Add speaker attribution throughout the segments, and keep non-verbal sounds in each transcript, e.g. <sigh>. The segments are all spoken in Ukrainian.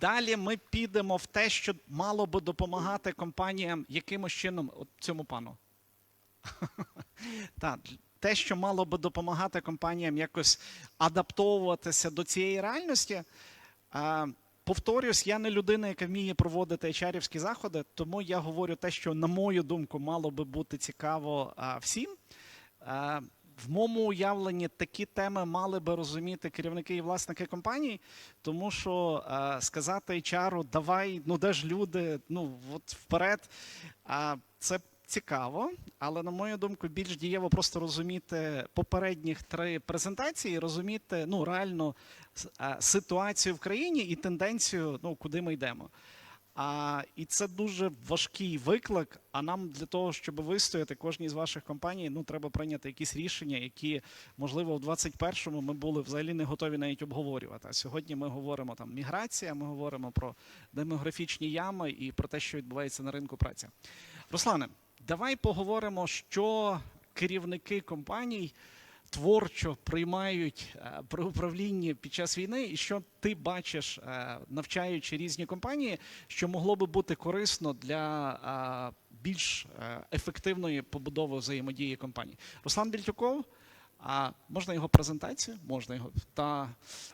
Speaker 1: Далі ми підемо в те, що мало би допомагати компаніям якимось чином, от цьому пану. <laughs> Так, те, що мало би допомагати компаніям якось адаптовуватися до цієї реальності. Повторюсь, я не людина, яка вміє проводити HR-івські заходи, тому я говорю те, що, на мою думку, мало би бути цікаво всім. В моєму уявленні такі теми мали би розуміти керівники і власники компаній, тому що е, сказати HR, давай, ну де ж люди, ну от вперед. А це цікаво, але на мою думку, більш дієво просто розуміти попередніх три презентації, розуміти ну реально е, ситуацію в країні і тенденцію, ну куди ми йдемо. А, і це дуже важкий виклик. А нам для того, щоб вистояти кожній з ваших компаній, ну треба прийняти якісь рішення, які можливо в 21-му ми були взагалі не готові навіть обговорювати. А сьогодні ми говоримо там міграція, ми говоримо про демографічні ями і про те, що відбувається на ринку праці. Руслане, давай поговоримо, що керівники компаній творчо приймають е, при управлінні під час війни, і що ти бачиш, е, навчаючи різні компанії, що могло би бути корисно для е, більш ефективної побудови взаємодії компаній. Руслан Більтюков. А можна його презентацію? Можна його. Та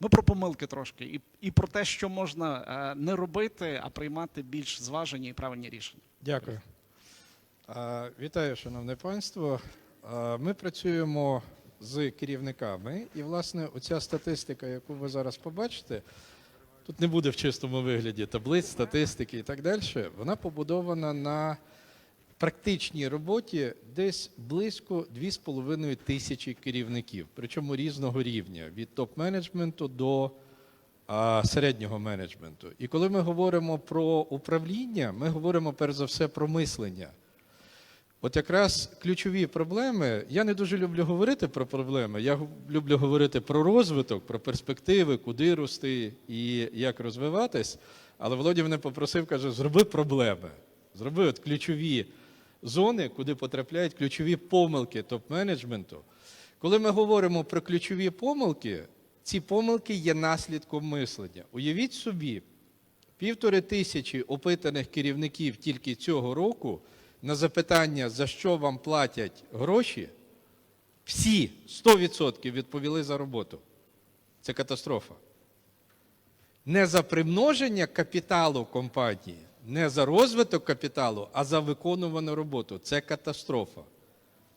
Speaker 1: ми про помилки трошки, і, і про те, що можна не робити, а приймати більш зважені і правильні рішення.
Speaker 2: Дякую. Вітаю, шановне панство. Ми працюємо з керівниками, і, власне, оця статистика, яку ви зараз побачите, тут не буде в чистому вигляді таблиць, статистики і так далі. Вона побудована на практичній роботі десь близько 2,5 тисячі керівників, причому різного рівня від топ-менеджменту до середнього менеджменту. І коли ми говоримо про управління, ми говоримо перш за все про мислення. От якраз ключові проблеми, я не дуже люблю говорити про проблеми, я люблю говорити про розвиток, про перспективи, куди рости і як розвиватись. Але Володя мене попросив, каже, зроби проблеми. Зроби от ключові зони, куди потрапляють ключові помилки топ-менеджменту. Коли ми говоримо про ключові помилки, ці помилки є наслідком мислення. Уявіть собі, півтори тисячі опитаних керівників тільки цього року на запитання, за що вам платять гроші, всі 100% відповіли за роботу. Це катастрофа. Не за примноження капіталу компанії, не за розвиток капіталу, а за виконувану роботу. Це катастрофа.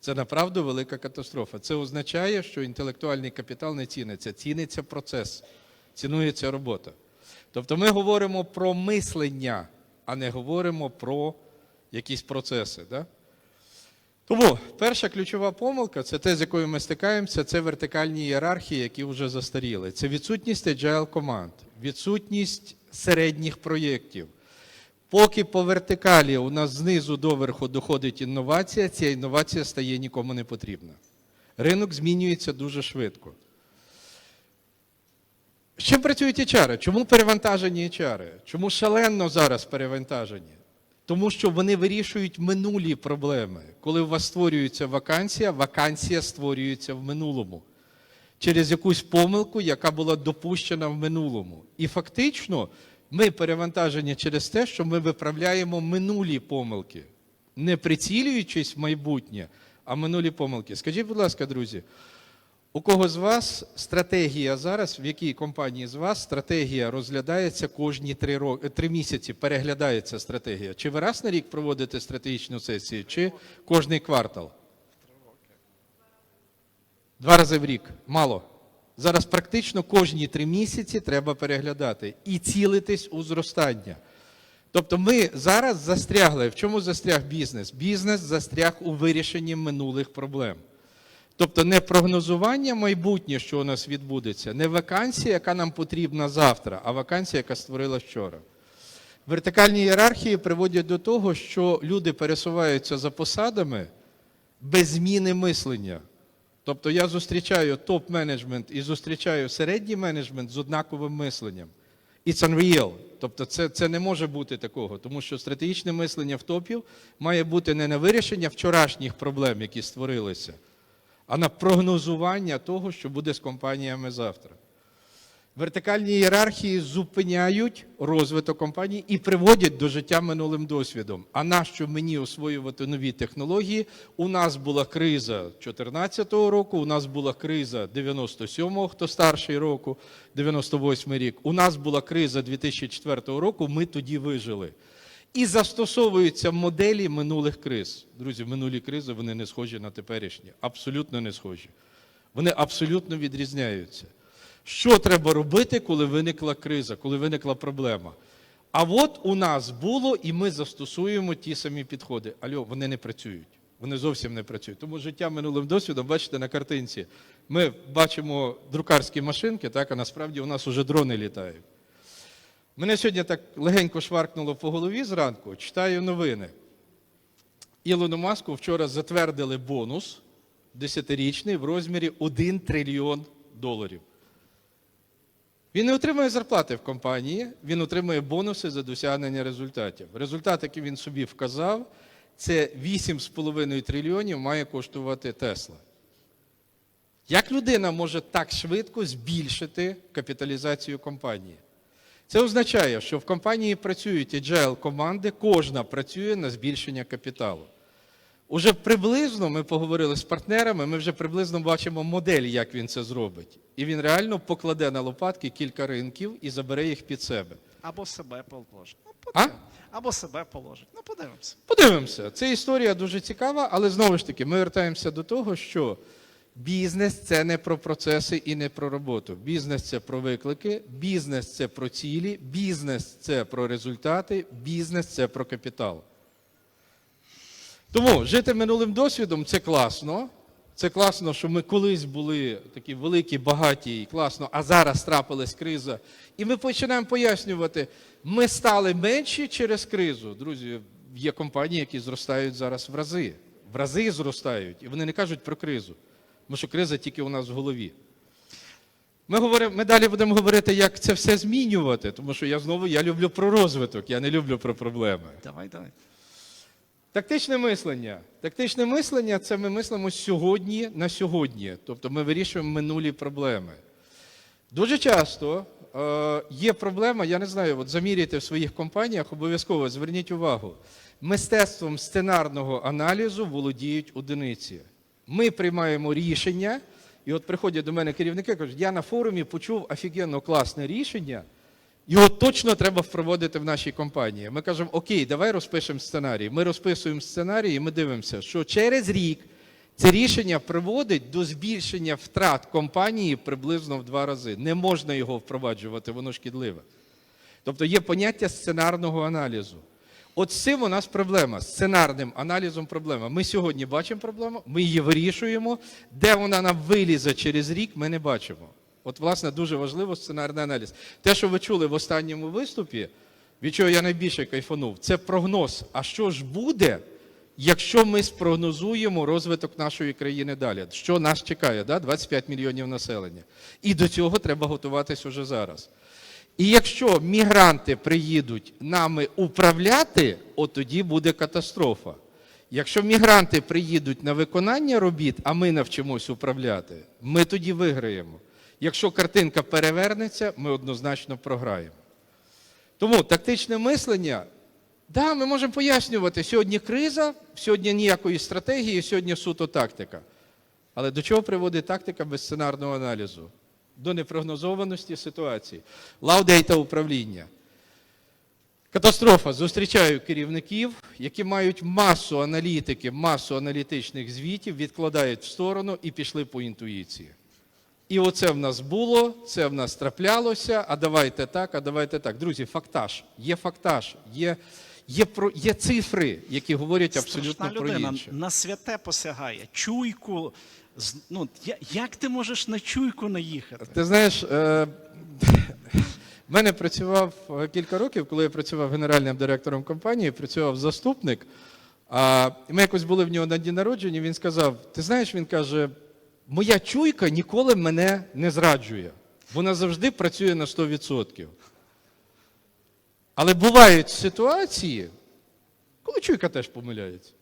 Speaker 2: Це направду велика катастрофа. Це означає, що інтелектуальний капітал не ціниться, ціниться процес, цінується робота. Тобто ми говоримо про мислення, а не говоримо про якісь процеси. Да? Тому перша ключова помилка це те, з якою ми стикаємося, це вертикальні ієрархії, які вже застаріли. Це відсутність agile команд, відсутність середніх проєктів. Поки по вертикалі у нас знизу до верху доходить інновація, ця інновація стає нікому не потрібна. Ринок змінюється дуже швидко. З чим працюють HR? Чому перевантажені HR? Чому шалено зараз перевантажені? Тому що вони вирішують минулі проблеми. Коли у вас створюється вакансія, вакансія створюється в минулому через якусь помилку, яка була допущена в минулому. І фактично ми перевантажені через те, що ми виправляємо минулі помилки, не прицілюючись в майбутнє, а минулі помилки. Скажіть, будь ласка, друзі, у кого з вас стратегія зараз, в якій компанії з вас стратегія розглядається кожні три, роки, три місяці, переглядається стратегія? Чи ви раз на рік проводите стратегічну сесію, чи кожний квартал? Два рази в рік. Мало. Зараз практично кожні три місяці треба переглядати і цілитись у зростання. Тобто ми зараз застрягли. В чому застряг бізнес? Бізнес застряг у вирішенні минулих проблем. Тобто не прогнозування майбутнє, що у нас відбудеться, не вакансія, яка нам потрібна завтра, а вакансія, яка створила вчора. Вертикальні ієрархії приводять до того, що люди пересуваються за посадами без зміни мислення. Тобто я зустрічаю топ-менеджмент і зустрічаю середній менеджмент з однаковим мисленням. It's unreal. Тобто це, це не може бути такого, тому що стратегічне мислення в топів має бути не на вирішення вчорашніх проблем, які створилися, а на прогнозування того, що буде з компаніями завтра. Вертикальні ієрархії зупиняють розвиток компанії і приводять до життя минулим досвідом. А нащо мені освоювати нові технології? У нас була криза 2014 року, у нас була криза 97-го, хто старший року, 98 рік. У нас була криза 2004 року. Ми тоді вижили. І застосовуються моделі минулих криз. Друзі, минулі кризи вони не схожі на теперішні, абсолютно не схожі. Вони абсолютно відрізняються. Що треба робити, коли виникла криза, коли виникла проблема? А от у нас було, і ми застосуємо ті самі підходи. Альо, вони не працюють. Вони зовсім не працюють. Тому життя минулим досвідом, бачите, на картинці. Ми бачимо друкарські машинки, так, а насправді у нас уже дрони літають. Мене сьогодні так легенько шваркнуло по голові зранку, читаю новини. Ілону Маску вчора затвердили бонус десятирічний в розмірі 1 трильйон доларів. Він не отримує зарплати в компанії, він отримує бонуси за досягнення результатів. Результат, який він собі вказав, це 8,5 трильйонів має коштувати Тесла. Як людина може так швидко збільшити капіталізацію компанії? Це означає, що в компанії працюють agile команди, кожна працює на збільшення капіталу. Уже приблизно ми поговорили з партнерами, ми вже приблизно бачимо модель, як він це зробить. І він реально покладе на лопатки кілька ринків і забере їх під себе.
Speaker 1: Або себе положить. Ну,
Speaker 2: А?
Speaker 1: Або себе положить. Ну, подивимося.
Speaker 2: Подивимося, це історія дуже цікава, але знову ж таки, ми вертаємося до того, що бізнес це не про процеси і не про роботу. Бізнес це про виклики, бізнес це про цілі, бізнес це про результати, бізнес це про капітал. Тому жити минулим досвідом це класно. Це класно, що ми колись були такі великі, багаті і класно, а зараз трапилась криза. І ми починаємо пояснювати, ми стали менші через кризу. Друзі, є компанії, які зростають зараз в рази. В рази зростають, і вони не кажуть про кризу. Тому що криза тільки у нас в голові. Ми, говоримо, ми далі будемо говорити, як це все змінювати, тому що я знову я люблю про розвиток, я не люблю про проблеми.
Speaker 1: Давай, давай.
Speaker 2: Тактичне мислення. Тактичне мислення це ми мислимо сьогодні на сьогодні. Тобто ми вирішуємо минулі проблеми. Дуже часто е, є проблема, я не знаю, от заміряйте в своїх компаніях, обов'язково зверніть увагу. Мистецтвом сценарного аналізу володіють одиниці. Ми приймаємо рішення, і от приходять до мене керівники кажуть, я на форумі почув офігенно класне рішення. Його точно треба впроводити в нашій компанії. Ми кажемо, окей, давай розпишемо сценарій. Ми розписуємо сценарій, і ми дивимося, що через рік це рішення приводить до збільшення втрат компанії приблизно в два рази. Не можна його впроваджувати, воно шкідливе. Тобто є поняття сценарного аналізу. От з цим у нас проблема. З сценарним аналізом проблема. Ми сьогодні бачимо проблему, ми її вирішуємо. Де вона нам вилізе через рік, ми не бачимо. От, власне, дуже важливо сценарний аналіз. Те, що ви чули в останньому виступі, від чого я найбільше кайфанув, це прогноз. А що ж буде, якщо ми спрогнозуємо розвиток нашої країни далі? Що нас чекає? Да? 25 мільйонів населення. І до цього треба готуватись уже зараз. І якщо мігранти приїдуть нами управляти, от тоді буде катастрофа. Якщо мігранти приїдуть на виконання робіт, а ми навчимось управляти, ми тоді виграємо. Якщо картинка перевернеться, ми однозначно програємо. Тому тактичне мислення, да, ми можемо пояснювати, сьогодні криза, сьогодні ніякої стратегії, сьогодні суто тактика. Але до чого приводить тактика без сценарного аналізу? До непрогнозованості ситуації. Лаудейта управління. Катастрофа. Зустрічаю керівників, які мають масу аналітики, масу аналітичних звітів, відкладають в сторону і пішли по інтуїції. І оце в нас було, це в нас траплялося, а давайте так, а давайте так. Друзі, фактаж. Є фактаж, є, є, про, є цифри, які говорять абсолютно
Speaker 1: Страшна
Speaker 2: про
Speaker 1: людина
Speaker 2: інше.
Speaker 1: на святе посягає. Чуйку. Ну, як ти можеш на чуйку наїхати?
Speaker 2: Ти знаєш, е, в мене працював е, кілька років, коли я працював генеральним директором компанії, працював заступник. А ми якось були в нього на дні народження, він сказав: ти знаєш, він каже, моя чуйка ніколи мене не зраджує. Вона завжди працює на 100%. Але бувають ситуації, коли чуйка теж помиляється.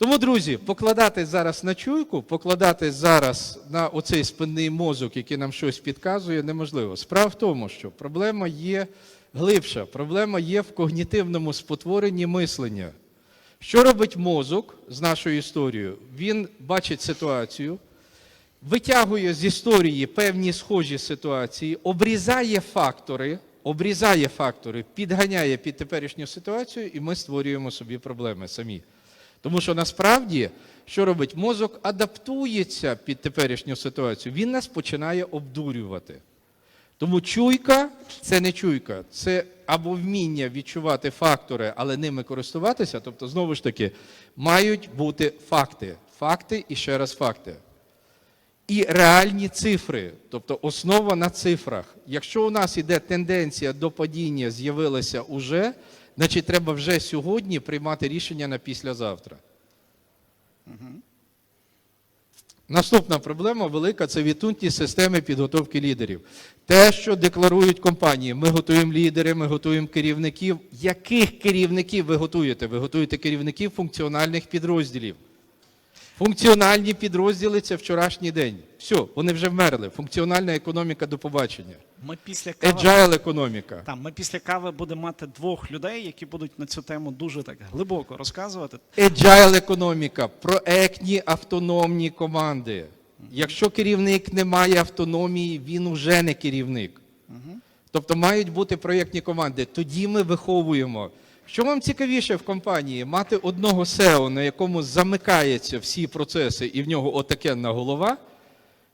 Speaker 2: Тому, друзі, покладатись зараз на чуйку, покладатись зараз на оцей спинний мозок, який нам щось підказує, неможливо. Справа в тому, що проблема є глибша, проблема є в когнітивному спотворенні мислення. Що робить мозок з нашою історією? Він бачить ситуацію, витягує з історії певні схожі ситуації, обрізає фактори, обрізає фактори, підганяє під теперішню ситуацію, і ми створюємо собі проблеми самі. Тому що насправді, що робить мозок, адаптується під теперішню ситуацію. Він нас починає обдурювати. Тому чуйка це не чуйка, це або вміння відчувати фактори, але ними користуватися. Тобто, знову ж таки, мають бути факти. Факти і ще раз факти. І реальні цифри, тобто основа на цифрах. Якщо у нас іде тенденція до падіння, з'явилася уже, значить треба вже сьогодні приймати рішення на післязавтра. Наступна проблема велика це відсутність системи підготовки лідерів. Те, що декларують компанії, ми готуємо лідери, ми готуємо керівників. Яких керівників ви готуєте? Ви готуєте керівників функціональних підрозділів. Функціональні підрозділи це вчорашній день. Все, вони вже вмерли. Функціональна економіка до побачення.
Speaker 1: Ми після кави,
Speaker 2: Agile економіка.
Speaker 1: там, ми після кави будемо мати двох людей, які будуть на цю тему дуже так глибоко розказувати.
Speaker 2: Agile економіка, проектні автономні команди. Якщо керівник не має автономії, він уже не керівник. Тобто мають бути проєктні команди. Тоді ми виховуємо. Що вам цікавіше в компанії? Мати одного SEO, на якому замикаються всі процеси, і в нього отакенна голова,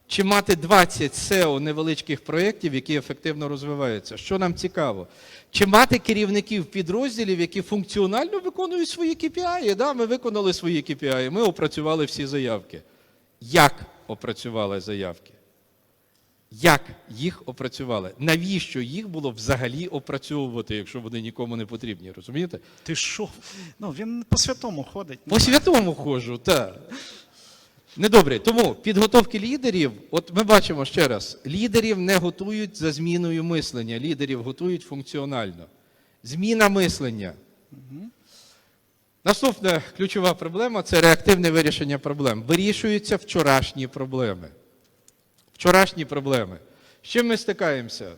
Speaker 2: чи мати 20 SEO невеличких проєктів, які ефективно розвиваються? Що нам цікаво? Чи мати керівників підрозділів, які функціонально виконують свої KPI? Да, ми виконали свої KPI, ми опрацювали всі заявки. Як опрацювали заявки? Як їх опрацювали? Навіщо їх було взагалі опрацьовувати, якщо вони нікому не потрібні? Розумієте?
Speaker 1: Ти що? Ну, він по святому ходить.
Speaker 2: По святому ходжу, так. Недобре. Тому підготовки лідерів, от ми бачимо ще раз, лідерів не готують за зміною мислення, лідерів готують функціонально. Зміна мислення. Наступна ключова проблема це реактивне вирішення проблем. Вирішуються вчорашні проблеми. Вчорашні проблеми. З чим ми стикаємося?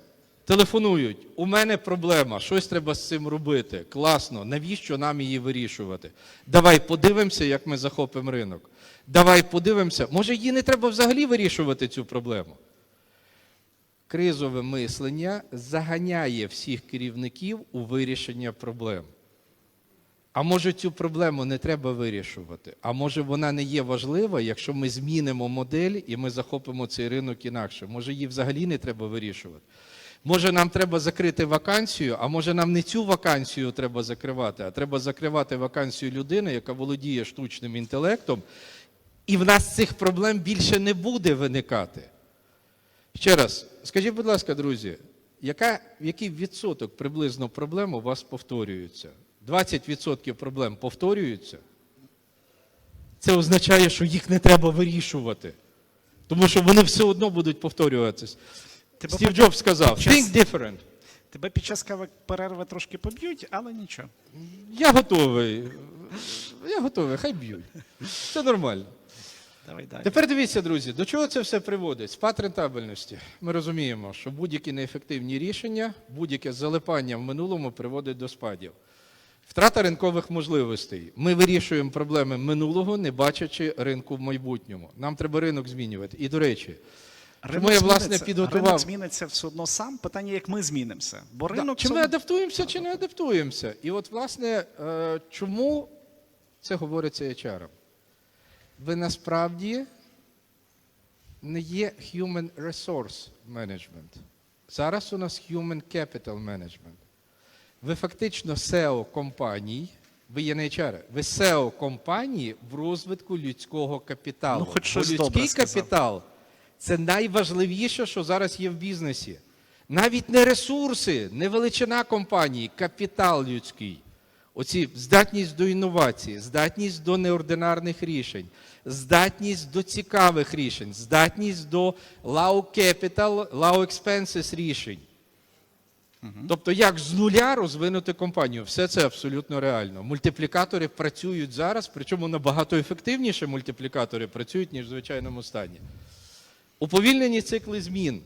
Speaker 2: Телефонують, у мене проблема, щось треба з цим робити. Класно, навіщо нам її вирішувати? Давай подивимося, як ми захопимо ринок. Давай подивимося, може її не треба взагалі вирішувати цю проблему. Кризове мислення заганяє всіх керівників у вирішення проблем. А може цю проблему не треба вирішувати? А може вона не є важлива, якщо ми змінимо модель і ми захопимо цей ринок інакше? Може її взагалі не треба вирішувати? Може нам треба закрити вакансію, а може нам не цю вакансію треба закривати, а треба закривати вакансію людини, яка володіє штучним інтелектом, і в нас цих проблем більше не буде виникати. Ще раз, скажіть, будь ласка, друзі, яка, який відсоток приблизно проблем у вас повторюється? 20% проблем повторюються? Це означає, що їх не треба вирішувати. Тому що вони все одно будуть повторюватися.
Speaker 1: Тебе
Speaker 2: Стів Джобс сказав,
Speaker 1: час-
Speaker 2: think different.
Speaker 1: Тебе під час кави перерви трошки поб'ють, але нічого.
Speaker 2: Я готовий. Я готовий, хай б'ють. Це нормально.
Speaker 1: Давай далі.
Speaker 2: Тепер дивіться, друзі, до чого це все приводить? Спад рентабельності. Ми розуміємо, що будь-які неефективні рішення, будь-яке залипання в минулому приводить до спадів. Втрата ринкових можливостей. Ми вирішуємо проблеми минулого, не бачачи ринку в майбутньому. Нам треба ринок змінювати. І до речі, Чому я, власне,
Speaker 1: зміниться-
Speaker 2: підготував-
Speaker 1: Ринок зміниться все одно сам. Питання, як ми змінимося. Бо
Speaker 2: Да,
Speaker 1: ринок
Speaker 2: Чи ми адаптуємося, чи не адаптуємося? І от, власне, е, чому це говориться HR? Ви насправді не є human resource management. Зараз у нас human capital management. Ви фактично SEO компаній, ви є не HR, ви SEO компанії в розвитку людського капіталу.
Speaker 1: Ну, хоч щось
Speaker 2: Бо
Speaker 1: добре
Speaker 2: людський
Speaker 1: сказав.
Speaker 2: капітал це найважливіше, що зараз є в бізнесі. Навіть не ресурси, не величина компанії, капітал людський. Оці здатність до інновації, здатність до неординарних рішень, здатність до цікавих рішень, здатність до low capital, low expenses рішень. Тобто, як з нуля розвинути компанію, все це абсолютно реально. Мультиплікатори працюють зараз, причому набагато ефективніше мультиплікатори працюють, ніж в звичайному стані. Уповільнені цикли змін.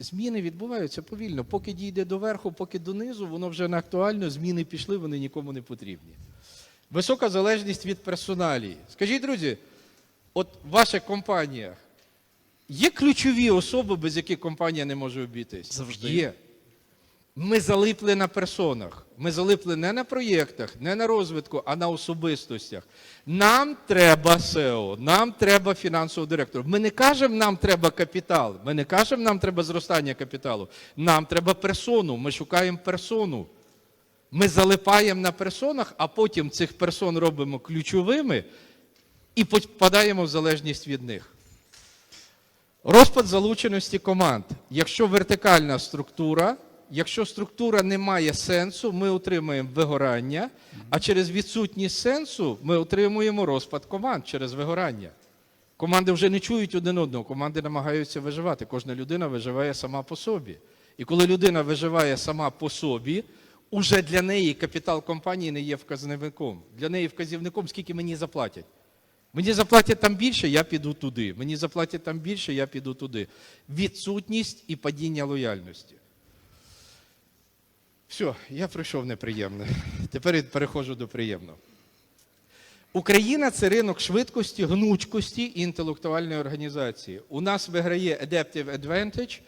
Speaker 2: Зміни відбуваються повільно. Поки дійде до верху, поки донизу, воно вже не актуально, зміни пішли, вони нікому не потрібні. Висока залежність від персоналії. Скажіть, друзі, от в ваших компаніях є ключові особи, без яких компанія не може обійтись?
Speaker 1: Завжди.
Speaker 2: Є. Ми залипли на персонах. Ми залипли не на проєктах, не на розвитку, а на особистостях. Нам треба SEO, нам треба фінансового директора. Ми не кажемо, нам треба капітал. Ми не кажемо, нам треба зростання капіталу. Нам треба персону. Ми шукаємо персону. Ми залипаємо на персонах, а потім цих персон робимо ключовими і попадаємо в залежність від них. Розпад залученості команд. Якщо вертикальна структура, якщо структура не має сенсу, ми отримуємо вигорання, а через відсутність сенсу ми отримуємо розпад команд через вигорання. Команди вже не чують один одного, команди намагаються виживати. Кожна людина виживає сама по собі. І коли людина виживає сама по собі, уже для неї капітал компанії не є вказівником. Для неї вказівником, скільки мені заплатять. Мені заплатять там більше, я піду туди. Мені заплатять там більше, я піду туди. Відсутність і падіння лояльності. Все, я пройшов неприємне. Тепер переходжу до приємного. Україна це ринок швидкості, гнучкості і інтелектуальної організації. У нас виграє Adaptive Advantage,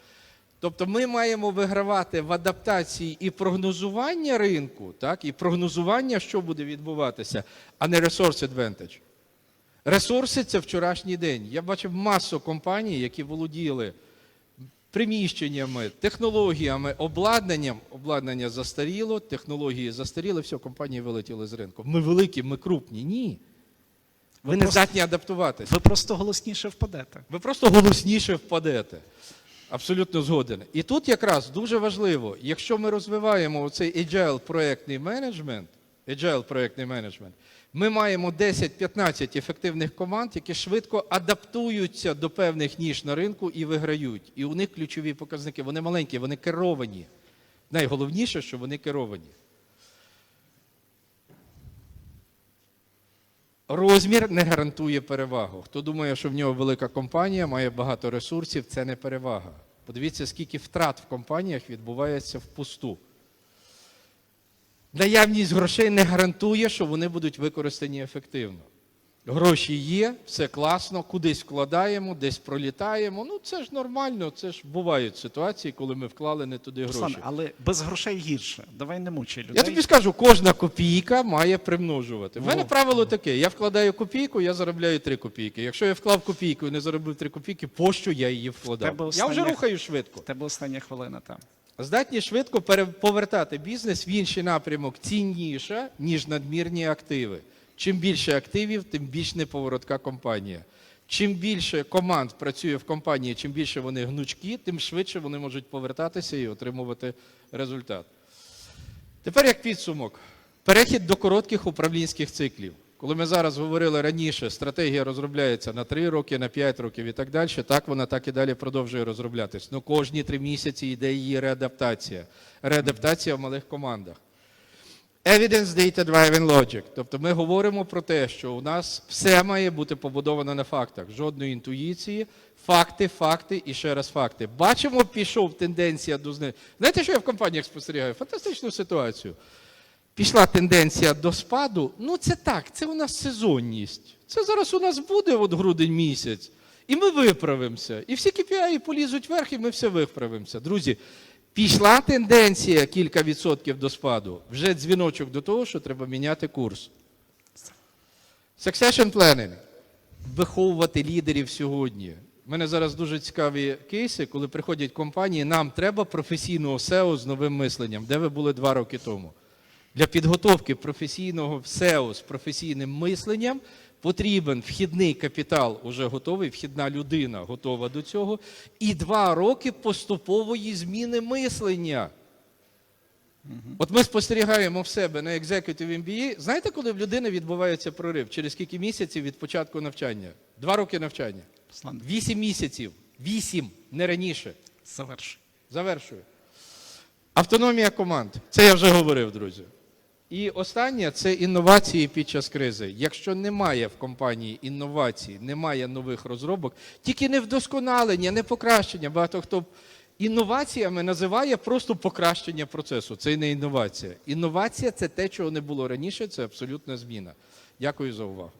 Speaker 2: тобто ми маємо вигравати в адаптації і прогнозування ринку, так, і прогнозування, що буде відбуватися, а не Resource Advantage. Ресурси це вчорашній день. Я бачив масу компаній, які володіли приміщеннями, технологіями, обладнанням. Обладнання застаріло, технології застаріли, все, компанії вилетіли з ринку. Ми великі, ми крупні. Ні. Ви,
Speaker 1: Ви
Speaker 2: не
Speaker 1: просто-
Speaker 2: здатні адаптуватися.
Speaker 1: Ви просто голосніше впадете.
Speaker 2: Ви просто голосніше впадете. Абсолютно згоден. І тут якраз дуже важливо, якщо ми розвиваємо цей agile проєктний менеджмент, agile проєктний менеджмент, ми маємо 10-15 ефективних команд, які швидко адаптуються до певних ніж на ринку і виграють. І у них ключові показники. Вони маленькі, вони керовані. Найголовніше, що вони керовані. Розмір не гарантує перевагу. Хто думає, що в нього велика компанія, має багато ресурсів, це не перевага. Подивіться, скільки втрат в компаніях відбувається впусту. Наявність грошей не гарантує, що вони будуть використані ефективно. Гроші є, все класно, кудись вкладаємо, десь пролітаємо. Ну це ж нормально, це ж бувають ситуації, коли ми вклали не туди гроші.
Speaker 1: Руслан, але без грошей гірше. Давай не мучай людей.
Speaker 2: Я тобі скажу, кожна копійка має примножувати. В мене правило таке: я вкладаю копійку, я заробляю 3 копійки. Якщо я вклав копійку і не заробив 3 копійки, пощо я її вкладав? Я вже рухаю швидко.
Speaker 1: Тебе остання хвилина там.
Speaker 2: Здатні швидко повертати бізнес в інший напрямок цінніша, ніж надмірні активи. Чим більше активів, тим більш неповоротка компанія. Чим більше команд працює в компанії, чим більше вони гнучкі, тим швидше вони можуть повертатися і отримувати результат. Тепер як підсумок. Перехід до коротких управлінських циклів. Коли ми зараз говорили раніше, стратегія розробляється на 3 роки, на 5 років і так далі, так вона так і далі продовжує розроблятись. Ну кожні 3 місяці йде її реадаптація. Реадаптація в малих командах. Evidence Data Driven Logic. Тобто ми говоримо про те, що у нас все має бути побудовано на фактах. Жодної інтуїції, факти, факти і ще раз факти. Бачимо, пішов тенденція до зни. Знаєте, що я в компаніях спостерігаю? Фантастичну ситуацію. Пішла тенденція до спаду. Ну, це так, це у нас сезонність. Це зараз у нас буде от грудень місяць, і ми виправимося. І всі KPI полізуть вверх, і ми все виправимося. Друзі, пішла тенденція кілька відсотків до спаду. Вже дзвіночок до того, що треба міняти курс. Succession planning. Виховувати лідерів сьогодні. У мене зараз дуже цікаві кейси, коли приходять компанії, нам треба професійного SEO з новим мисленням, де ви були два роки тому. Для підготовки професійного SEO з професійним мисленням потрібен вхідний капітал, уже готовий, вхідна людина готова до цього, і два роки поступової зміни мислення. От ми спостерігаємо в себе на Executive MBA. Знаєте, коли в людини відбувається прорив? Через скільки місяців від початку навчання? Два роки навчання. Вісім місяців. Вісім, не раніше.
Speaker 1: завершуй.
Speaker 2: Завершую. Автономія команд. Це я вже говорив, друзі. І останнє це інновації під час кризи. Якщо немає в компанії інновацій, немає нових розробок, тільки не вдосконалення, не покращення. Багато хто інноваціями називає просто покращення процесу. Це не інновація. Інновація це те, чого не було раніше, це абсолютна зміна. Дякую за увагу.